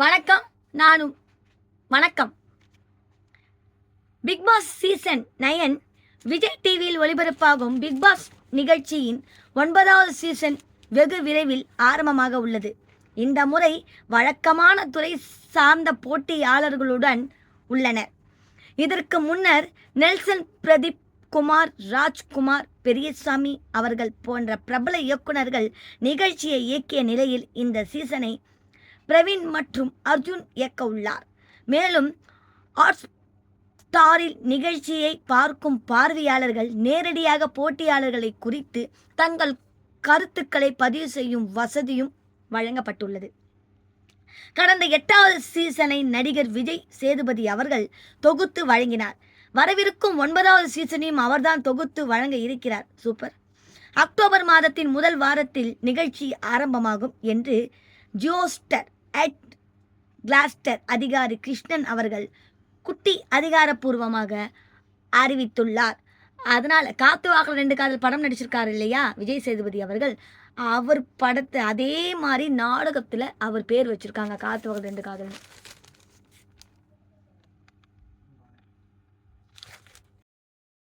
வணக்கம். நானும் வணக்கம். Bigg Boss season nine Vijay டிவியில் ஒளிபரப்பாகும் பிக் பாஸ் நிகழ்ச்சியின் ஒன்பதாவது சீசன் வெகு விரைவில் ஆரம்பமாக உள்ளது. இந்த முறை வழக்கமான துறை சார்ந்த போட்டியாளர்களுடன் உள்ளனர். இதற்கு முன்னர் நெல்சன் பிரதீப் குமார் ராஜ்குமார் பெரியசாமி அவர்கள் போன்ற பிரபல இயக்குனர்கள் நிகழ்ச்சியை இயக்கிய நிலையில் இந்த சீசனை பிரவீன் மற்றும் அர்ஜுன் இயக்க உள்ளார். மேலும் ஆர்ட்ஸ் ஸ்டாரில் நிகழ்ச்சியை பார்க்கும் பார்வையாளர்கள் நேரடியாக போட்டியாளர்களை குறித்து தங்கள் கருத்துக்களை பதிவு செய்யும் வசதியும் வழங்கப்பட்டுள்ளது. கடந்த எட்டாவது சீசனை நடிகர் விஜய் சேதுபதி அவர்கள் தொகுத்து வழங்கினார். வரவிருக்கும் ஒன்பதாவது சீசனையும் அவர்தான் தொகுத்து வழங்க இருக்கிறார். சூப்பர். அக்டோபர் மாதத்தின் முதல் வாரத்தில் நிகழ்ச்சி ஆரம்பமாகும் என்று ஜியோஸ்டர் அட் கிளாஸ்டர் அதிகாரி கிருஷ்ணன் அவர்கள் குட்டி அதிகாரப்பூர்வமாக அறிவித்துள்ளார். அதனால் காத்து வாக்கில் ரெண்டு காதல் படம் நடிச்சிருக்காரு இல்லையா? விஜய் சேதுபதி அவர்கள். அவர் படத்தை அதே மாதிரி நாடகத்தில் அவர் பேர் வச்சுருக்காங்க. காத்து வாக்கில் ரெண்டு காதல்னு